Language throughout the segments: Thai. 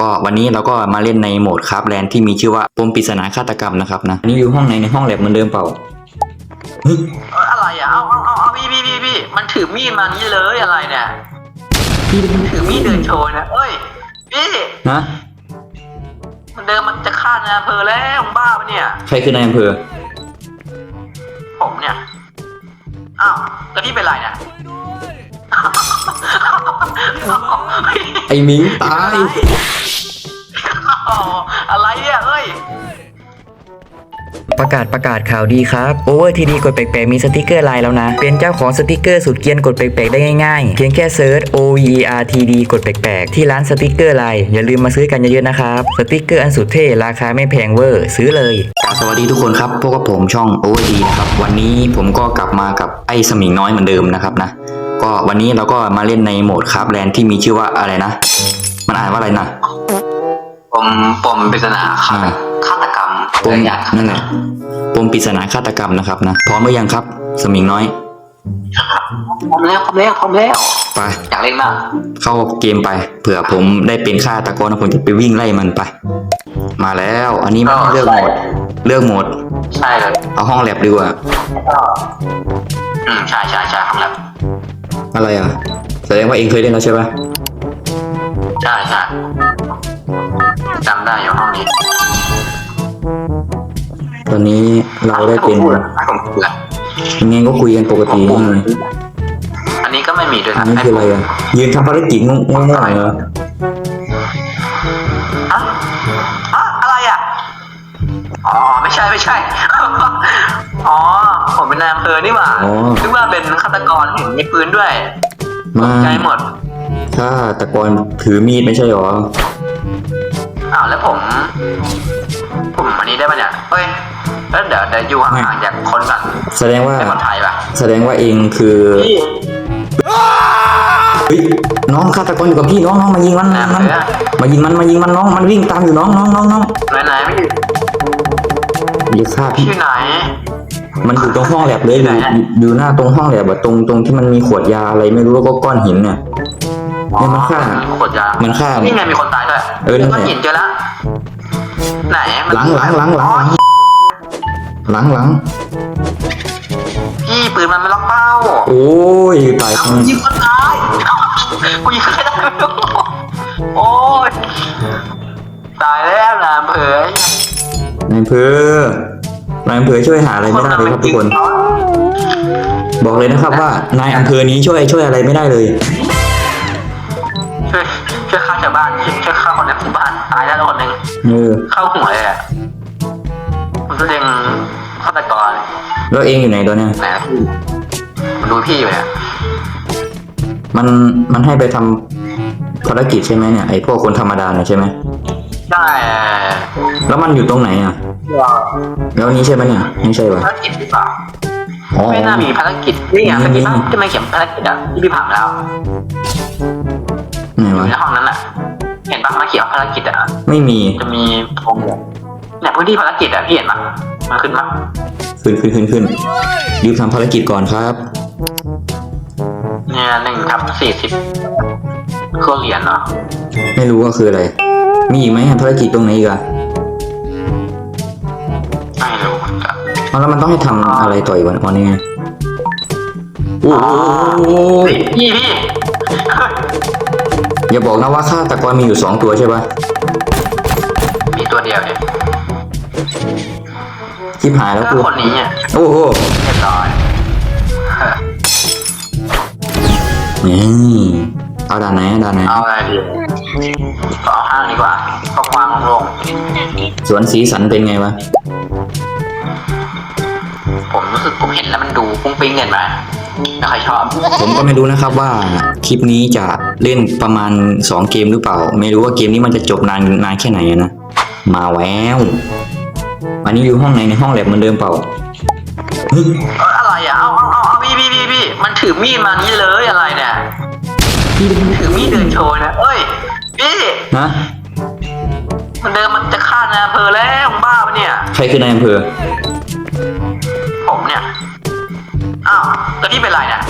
ก็วันนี้เราก็มาเล่นในโหมดคราฟแลนด์ที่มีชื่อว่าปมปริศนาฆาตกรรมนะครับนะอันนี้อยู่ห้องไหนในห้องแลบเหมือนเดิมเปล่าเฮ้ยเอ้ยอะไรอะเอาเอาเอาเอาพี่พี่พี่พี่มันถือมีดมานี่เลยอะไรเนี่ยพี่ถือมีดเดินโชว์นะเอ้ยพี่ฮะมันเดินมันจะฆ่านายอำเภอแล้วมึงบ้าปะเนี่ยใครคือนายอำเภอผมเนี่ยอ้าวแล้วพี่เป็นไรเนี่ย ไอ้หมิงตาย อ๋ออะไรเนี่ยเอ้ย ประกาศประกาศข่าวดีครับ Over TD กดแปลกๆ มีสติกเกอร์ไลน์แล้วนะ เป็นเจ้าของสติกเกอร์สุดเกรียนกดแปลกๆ ได้ง่ายๆ เพียงแค่เซิร์ช O V E R T D กดแปลกๆ ที่ร้านสติกเกอร์ไลน์อย่าลืมมาซื้อกันเยอะๆนะครับ สติกเกอร์อันสุดเท่ราคาไม่แพงเวอร์ซื้อเลย กราบสวัสดีทุกคนครับ พวกกับผมช่องโอเวอร์ดีนะครับ วันนี้ผมก็กลับมากับไอ้สมิงน้อยเหมือนเดิมนะครับนะ ก็วันนี้เราก็มาเล่นในโหมดคราฟแลนด์ที่มีชื่อว่าอะไรนะ มันอ่านว่าอะไรนะผมปมปริศนาฆาตฆาตกรรมปมอยากนั่นแหละปมปริศนาฆาตกรรมนะครับนะพร้อมหรือยังครับ สมิงน้อยพร้อมแล้วพร้อมแล้วพร้อมแล้วไปอยากเล่นมากเข้าเกมไปเผื่อผมได้เป็นฆาตกรนะผมจะไปวิ่งไล่มันไป มาแล้ว อันนี้ไม่ให้เลือกโหมดเลือกโหมดใช่เลยเอาห้องแลบดีกว่าอืมใช่ใช่ใช่ทำแล้ว อะไรอะ แสดงว่าเองเคยเล่นแล้วใช่ปะใช่ใช่จำได้อยู่ห้องนี้ตอนนี้เราได้เป็นผมพูดอะผมพูดอะยังไงก็คุยกันปกตินี่ไงอันนี้ก็ไม่มีด้วยอันะนนี้คืออะไรอะ ยืนทำภารกิจงงๆเหรออะอะอะไรอะ อ๋อ ไม่ใช่ไม่ใช่ อ๋อผมเป็ นนายอำเภอนี่หว่าอ๋อ นึกว่าเป็นฆาตกรเห็นมีปืนด้วยมาใจหมด ถ้าตะกอนถือมีดไม่ใช่หรอ อ้าวแล้วผม ผมอันนี้ได้ปะเนี่ยเฮ้ยแล้วเดี๋ยวเดี๋ยวอยู่ห่างๆจากคนก่อนแสดงว่า เป็นคนไทยปะแสดงว่าเองคือ พี่เฮ้ยน้องฆาตกรอยู่กับพี่น้องน้องมายิงมันนายอำมัเภนอมายิงมันมายิงมันน้องมันวิ่งตามอยู่น้องน้องน้องน้องไหนไหนไม่อยู่อย่าฆ่าพี่ชื่อไหน มันอยู่ตรงห้องแลบเลยอยู่ไหนอะอยู่อยู่หน้าตรงห้องแลบอะตรงตรงที่มันมีขวดยาอะไรไม่รู้แล้วก็ก้อนหินเนี่ยเนี่ยมันฆ่า ขวดยามันฆ่า นี่ไงมีคนตายด้วยเออนั่นแหก็ละเห็นเจอแล้วไหนมันหลังหลังหลังหลังอ๋อหลังหลังพี่ปืนมันไม่ล็อกเป้าโอ้ยตายเอาทั้งยิงคนตายกูยิงใครได้ไม่รู้โอ้ยตายแล้วนะเผยนายอำเภอ นายอำเภอช่วยหาอะไรไม่ได้เลยครับทุกคน บอกเลยนะครับว่านายอำเภอนี้ช่วยช่วยอะไรไม่ได้เลย ช่วยช่วยฆ่าชาวบ้านช่วยช่วยฆ่าคนในหมู่บ้านตายแล้วคนหนึ่งเออเข้าหัวเลยอะผมจะเล็งฆาตกรแล้วเองอยู่ไหนตัวเนี้ยไหนนะพี่มันดูพี่อยู่เนี่ยมันมันให้ไปทำภารกิจใช่ไหมเนี่ยไอพวกคนธรรมดาเนี่ยใช่ไหมได้แล้วมันอยู่ตรงไหนอะ แล้วนี้ใช่ไหมเนี่ยไม่ใช่ปะภารกิจหรือเปล่าอ๋อไม่น่ามีภารกิจนี่ไงมีเมื่อกี้มีที่มันเขียนภารกิจอะที่พี่ผ่านแล้วไหนอยู่วะในห้องนั้นอะ เห็นปะมาเขียนภารกิจอะไม่มีจะมีธงอยู่เนี่ยพื้นที่ภารกิจอะพี่เห็นปะมันขึ้นปะขึ้นขึ้นขึ้นขึ้นรีบทำภารกิจก่อนครับเนี่ยหนึ่งทับสี่สิบเครื่องเหรียญเนาะไม่รู้ว่าคืออะไร มีอีกไหมภารกิจตรงไหนอีกอะ เอาแล้วมันต้องให้ทำอะไรต่ออีกวันอ๋อนี่ไงโอ้โหเฮ้ยพี่พี่อย่าบอกนะว่าฆาตกรมีอยู่สองตัวใช่ปะมีตัวเดียวเนี่ยคลิปหายแล้วก็กูคนนี้เนี่ยโอ้โหเรียบร้อยนี่เอาด่านไหนด่านไหนเอาอะไรดีก็เอาห้างดีกว่าก็กว้างโล่งสวนสีสันเป็นไงวะๆผม รู้สึกผมเห็นแล้วมันดูปุ้งปิ้งเกินไปไม่ค่อยชอบ ผมก็ไม่รู้นะครับว่าคลิปนี้จะเล่นประมาณสองเกมหรือเปล่า ไม่รู้ว่าเกมนี้มันจะจบนานนานแค่ไหนอะนะ มาแววอันนี้อยู่ห้องไหนในห้องแลบเหมือนเดิมเปล่าเฮ้ยเอออะไรอะ เอาเอาเอาเอาพี่พี่พี่พี่มันถือมีดมานี่เลยอะไรเนี่ย ถือมีดเดินโชว์นะเอ้ย พี่ฮะมันเดินมันจะฆ่านายอำเภอแล้วมึงบ้าปะเนี่ย ใครคือนายอำเภอผมเนี่ยอ้าว แล้วพี่เป็นไรเนี่ย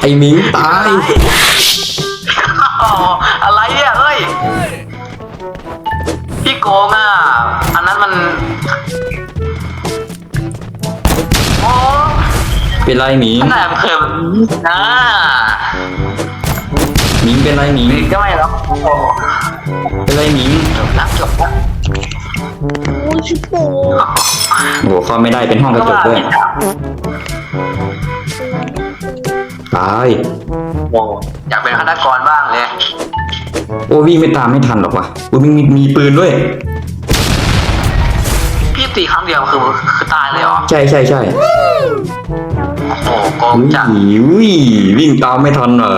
ไอ้หมิงตายอะไรเนี่ยเอ้ย พี่โกงอะ อันนั้นมัน โอ้เป็นไรหมิงขนาดอำเภอแบบนี้นะหมิงเป็นไรหมิง ก็ไม่หรอกโอ้เป็นไรหมิงนักจบแล้วโอ้ย ชิบโป้โอ้เข้าไม่ได้เป็นห้องกระจกด้วยตายอยากเป็นฆาตกรบ้างเลยโอ้วิ่งไม่ตามไม่ทันหรอกว่ะโอ้มีมีมีปืนด้วย พี่ตีครั้งเดียวคือคือตายเลยเหรอ ใช่ใช่ใช่โอ้โหโกงอุ้ยจังอุ้ยวิ่งตามไม่ทันเหรอ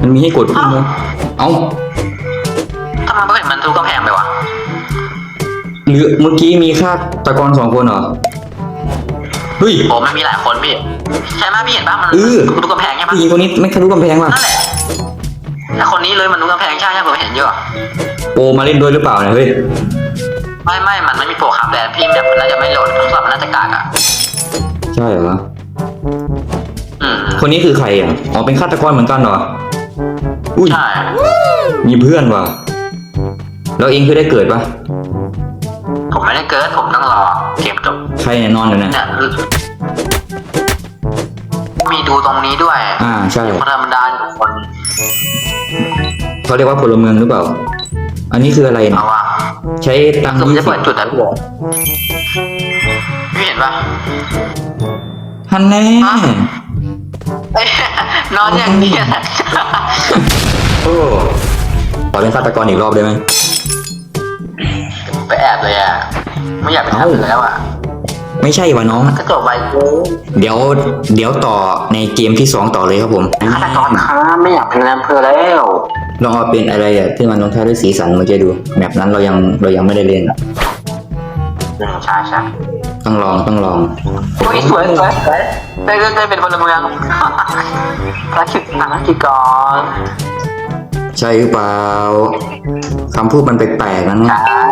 มันมีให้กดพุ่งไหมเอ้าทำไมไม่เห็นมัน หรือเมื่อกี้มีฆาตกรสองคนเหรอ เฮ้ย โอ้มันมีหลายคนพี่ ใช่ไหมพี่เห็นป่ะมันเออ ทุบกำแพงใช่ปะผู้หญิงคนนี้ไม่ทะลุกำแพงว่ะนั่นแหละแต่คนนี้เลยมันทุบกำแพงใช่ใช่ผมเห็นเยอะโปมาเล่นด้วยหรือเปล่าเนี่ยเฮ้ย ไม่ไม่มันไม่มีโปรครับแต่พี่แบบมันน่าจะไม่โหลดโทรศัพท์มันน่าจะกากอะใช่เหรอ อืมคนนี้คือใครอะ อ๋อเป็นฆาตกรเหมือนกันเหรอ อุ้ย ใช่มีเพื่อนว่ะ แล้วเองคือได้เกิดปะ ผมไม่ได้เกิดผมต้องรอเกมจบใครเนี่ยนอนอยู่เนี่ยเนี่ยมีดูตรงนี้ด้วยอ่าใช่คนธรรมดาอยู่คนเขาเรียกว่าพลเมืองหรือเปล่า อันนี้คืออะไรเนี่เอายว่าใช้ตังค์คือมันยี่จะสิเปิบดจุดนะพี่พี่เห็นปะ ฮันแน่เอ้ยนอนอย่างนี้นะโอ้ขอเป็นฆาตกรอีกรอบได้ไหมไปแอบเลยอะ ไม่อยากไปทำอยู่แล้วอะไม่ใช่วะน้อง ก็จบไปกูเดี๋ยว เดี๋ยวต่อในเกมที่สองต่อเลยครับผมฆาตกรค้าไม่อยากเป็นนายอำเภอแล้ว ลองเอาเป็นอะไรอะที่มันลงท้ายด้วยสีสันเมื่อกี้ดูแมปนั้นเรายังเรายังไม่ได้เล่นอืมใช่ใช่ต้องลองต้องลองโอ้ยสวยสวยสวยได้ได้ได้เป็นพลเมืองภารกิจภารกิจก่อนใช่หรือเปล่าคำพูดมันแปลกๆนะเนี่ยใช่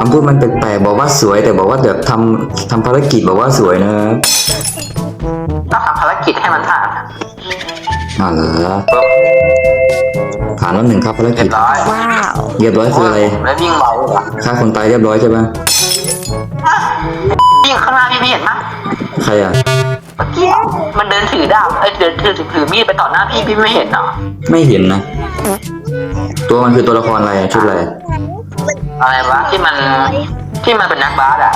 คำพูดมันแปลกๆบอกว่าสวยแต่บอกว่าแบบทำทำภารกิจบอกว่าสวยนะต้องทำภารกิจให้มันผ่านอ่าเหรอผ่านแล้วหนึ่งครับภารเรีกิยจบร้อยว้าวเรียบร้อยคืออะไรแล้ววิ่งไวเหรอฆ่าคนตายเรียบร้อยใช่ปะวิ่งข้างหน้าพี่ไม่เห็นมั้ยใครอะ เมื่อกี้มันเดินถือดาบเอ้ยเดินถือถือมีดไปต่อหน้าพี่พี่ไม่เห็นเหรอไม่เห็นนะ ตัวมันคือตัวละครอะไรอะชุดอะไรอะ ไรวะที่มันที่มันเป็นนักบาสอะ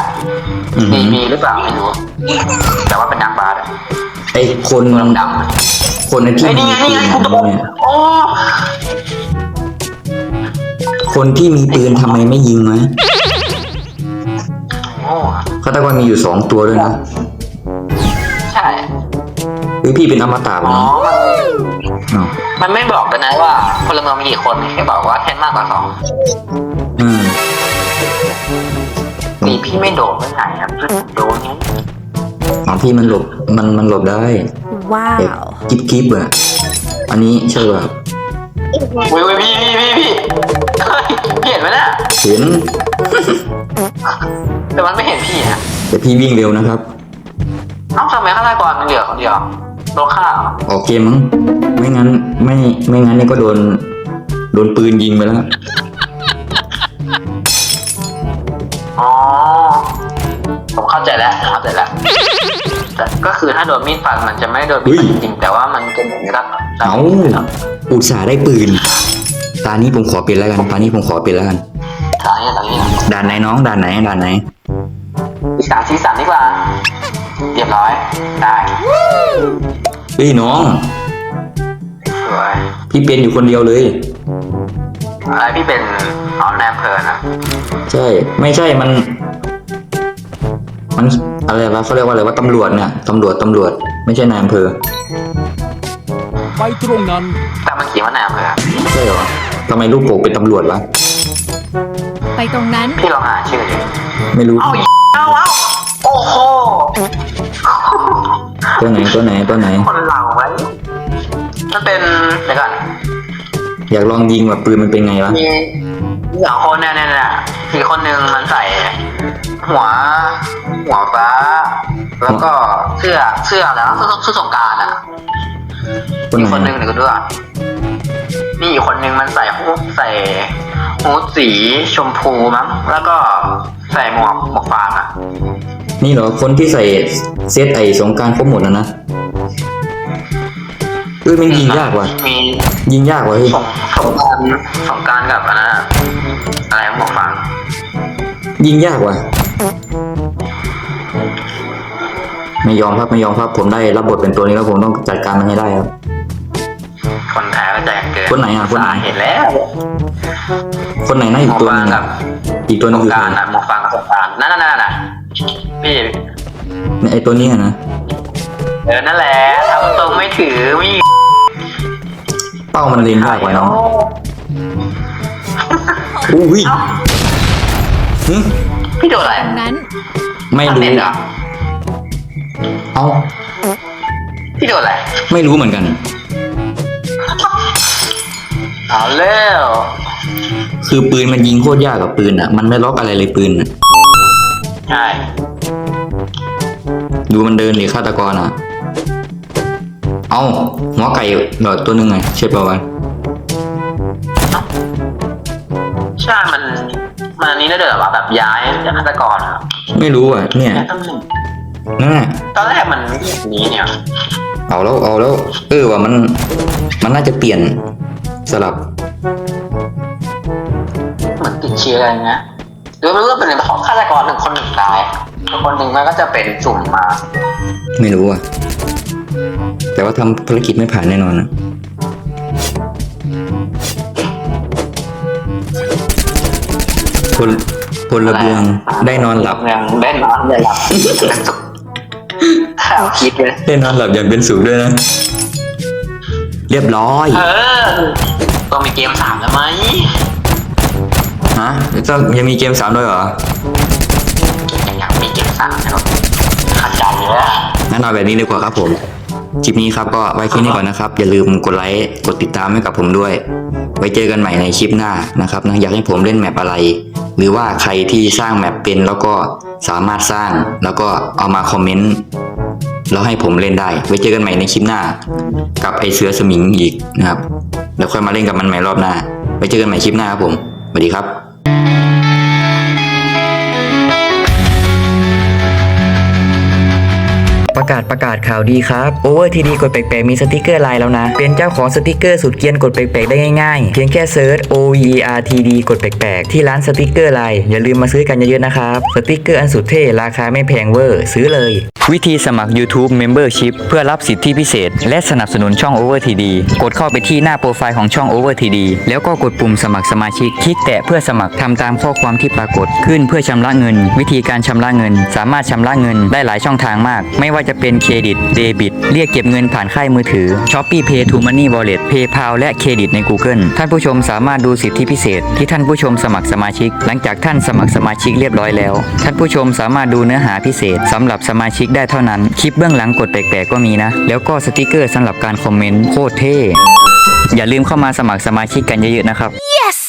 อือหืมีอมีหรือเปล่าไม่รู้แต่ว่าเป็นนักบาสอะไอคนดำคนไอที่ไอ้ยมีนี่ไงปืนี่นไงกูโดนเนี่ยโอ้คนที่มีปืนทำไมไม่ยิงวะโอ้ฆาตกรมีอยู่สองตัวด้วยนะใช่หรือพี่เป็นอมตะอ๋วะอเนาะมันมันไม่บอกกันนะว่าพลเมืองมีกี่คนแค่บอกว่าแค่มากกว่าสอง อืมนี่พี่ไม่โดนไม่ไหนอะโดนไงของพี่มันหลบมันมันหลบได้ว้าแบบว กิ๊บกิ๊บอะอันนี้ใช่ป่ะอุ้ยอุ้ยพี่พี่พี่พี่เฮ้ยพี่เห็นไหมน่ะเห็นแต่มันไม่เห็นพี่อะแต่พี่วิ่งเร็วนะครับ เอ้าทำไมฆาตกรมันเหลือคนเดียวโดนฆ่าเหรอออกเกมมั้งไม่งั้นไม่ไม่งั้นนี่ก็โดน โดนปืนยิงไปแล้ว อ๋อ ผมเข้าใจแล้วเข้าใจแล้วแต่ก็คือถ้าโดนมีดฟันมันจะไม่โดนมีดฟันจริงแต่ว่ามันจะเหมือนกับเอาอุตส่าห์ได้ปืน ตานี้ผมขอเป็นแล้วกัน ตานี้ผมขอเป็นแล้วกันทางนี้ทางนี้ด่านไหนน้องด่านไหนด่านไหนอีกสามสีสันดีกว่า เรียบร้อย ได้เฮ้ยน้อง สวย พี่เป็นอยู่คนเดียวเลย อะไรพี่เป็นอ๋อแนมเพลินอะใช่ ไม่ใช่มัน มันอะไรวะเขาเรียกว่าอะไรว่าตำรวจเนี่ยตำรวจตำรวจ ไม่ใช่นายอำเภอไปตรงนั้น แต่มันเขียนว่าแนมเพลินใช่เหรอทำไมลูกโป่งเป็นตำรวจวะไปตรงนั้น พี่ลองอ่านชื่อดิไม่รู้เอ้าอีเอาเอาโอ้โหตัวไหนตัวไหนตัวไหนคนเหล่าไว้มันเป็นเดี๋ยวก่อน อยากลองยิงว่าปืนมันเป็นไงวะมีมีสองคนเนี่ยเนี่ยเนี่ยมีคนหนึ่งมันใส่ หัว หัวฟ้า แล้วก็เสื้อเสื้อแล้วเสื้อเสื้อสงกรารอะตัวมีไหนคนหนึ่งเดี๋ยวก็ด้วยอยู่คนหนึ่งมันใส่ฮูดใส่ฮูดสีชมพูมั้งแล้วก็ใส่หมวกหมวกฟางอะ นี่เหรอคนที่ใส่เซตไอ้สงกรารครบหมดแล้วนะ เอ้ยมันยิงยากว่ะ มียิงยากว่ะเฮ้ยสงสงกรารสงกรารกับอันนั้นอะอะไรหมวกฟางยิงยากว่ะ ไม่ยอมครับไม่ยอมครับผมได้รับบทเป็นตัวนี้แล้วผมต้องจัดการมันให้ได้ครับ คนแพ้ก็ใจเกินคนไหนอะคนไหน เห็นแล้วคนไหนนะอีหมกวกตัวหฟานึงงกับอีกตัวหสนึงงคือกราใครรอะหมวกฟางกับสงกรารนั่นนั่นนั่นน่ะพี่เนี่ยไอ้ตัวนี้อะนะ เออนั่นแหละทำตรงไม่ถือมี เป้ามันเล็งยากกว่าน้องอุ้ยหึพี่โดนอะไรตรงนั้นไม่ทำรู้เน็ตเหรอเอ้าพี่โดนอะไรไม่รู้เหมือนกัน เอาเร็วคือปืนมันยิงโคตรยากกับปืนอะ มันไม่ล็อกอะไรเลยปืนอะใช่ดูมันเดินหรือฆาตกรอะ เอ้าหัวไก่เหรอตัวหนึงไงใช่ป่าวะใช่มันมันอันนี้ได้เดินหรอวะแบบย้ายจากฆาตกรอะไม่รู้อะ เนี่ยย้ายตำแหน่งนั่นแหละตอนแรกมันไม่แบบนี้เนี่ยเอาแล้วเอาแล้ว เออว่ามัน มันน่าจะเปลี่ยนสลับเหมือนติดเชื้ออะไรเงี้ยหรือมันก็เป็นเพราะฆาตกรหนึ่งคนหนึ่งตายคนหนึ่งมันก็จะเป็นสุ่มมา ไม่รู้อะแต่ ว่าทำภารกิจไม่ผ่านแน่นอนนะพลพลเรืองได้นอนหลับยังได้นอนได้หลับข่าวคิดเลยได้นอนหลับอย่างเป็นสุขด้วยนะ เรียบร้อย เออต้องมีเกมสามแล้วไหมฮะจะยังมีเกมสามด้วยเหรอยังอยากมีเกมสามนะครับขัดใจเลยอะงั้นเอาแบบนี้ดีกว่าครับผม คลิปนี้ครับก็ไว้แค่นี้ก่อนนะครับ อย่าลืมกดไลค์กดติดตามให้กับผมด้วย ไว้เจอกันใหม่ในคลิปหน้านะครับนะอยากให้ผมเล่นแมปอะไร หรือว่าใครที่สร้างแมปเป็นแล้วก็สามารถสร้างแล้วก็เอามาคอมเมนต์แล้วให้ผมเล่นได้ ไว้เจอกันใหม่ในคลิปหน้า กับไอเสือสมิงอีกนะครับเดี๋ยวค่อยมาเล่นกับมันใหม่รอบหน้า ไว้เจอกันใหม่คลิปหน้าครับผมสวัสดีครับ ประกาศประกาศข่าวดีครับ Over TD กดแปลกๆมีสติกเกอร์ไลน์แล้วนะ เป็นเจ้าของสติกเกอร์สุดเกียนกดแปลกๆได้ง่ายๆ เพียงแค่เซิร์ช O V E R T D กดแปลกๆที่ร้านสติกเกอร์ไลน์อย่าลืมมาซื้อกันเยอะๆนะครับสติกเกอร์อันสุดเท่ราคาไม่แพงเวอร์ ซื้อเลย วิธีสมัคร YouTube Membership เพื่อรับสิทธิพิเศษ และสนับสนุนช่อง Over TD กดเข้าไปที่หน้าโปรไฟล์ของช่อง Over TD แล้วก็กดปุ่มสมัครสมาชิก คลิกแตะเพื่อสมัครทำตามข้อความที่ปรากฏขึ้นเพื่อชำระเงิน วิธีการชำระเงิน สามารถชำระเงินได้หลายช่องทางมาก ไม่ว่าจะเป็นเครดิตเดบิตเรียกเก็บเงินผ่านค่ายมือถือ Shopee Pay to Money Wallet PayPal และเครดิตใน Google ท่านผู้ชมสามารถดูสิทธิพิเศษ ที่ท่านผู้ชมสมัครสมาชิก หลังจากท่านสมัครสมาชิกเรียบร้อยแล้ว ท่านผู้ชมสามารถดูเนื้อหาพิเศษสำหรับสมาชิกได้เท่านั้น คลิปเบื้องหลังกดแปลกๆก็มีนะ แล้วก็สติกเกอร์สำหรับการคอมเมนต์โคตรเท่อย่าลืมเข้ามาสมัครสมาชิกกันเยอะๆนะครับ yes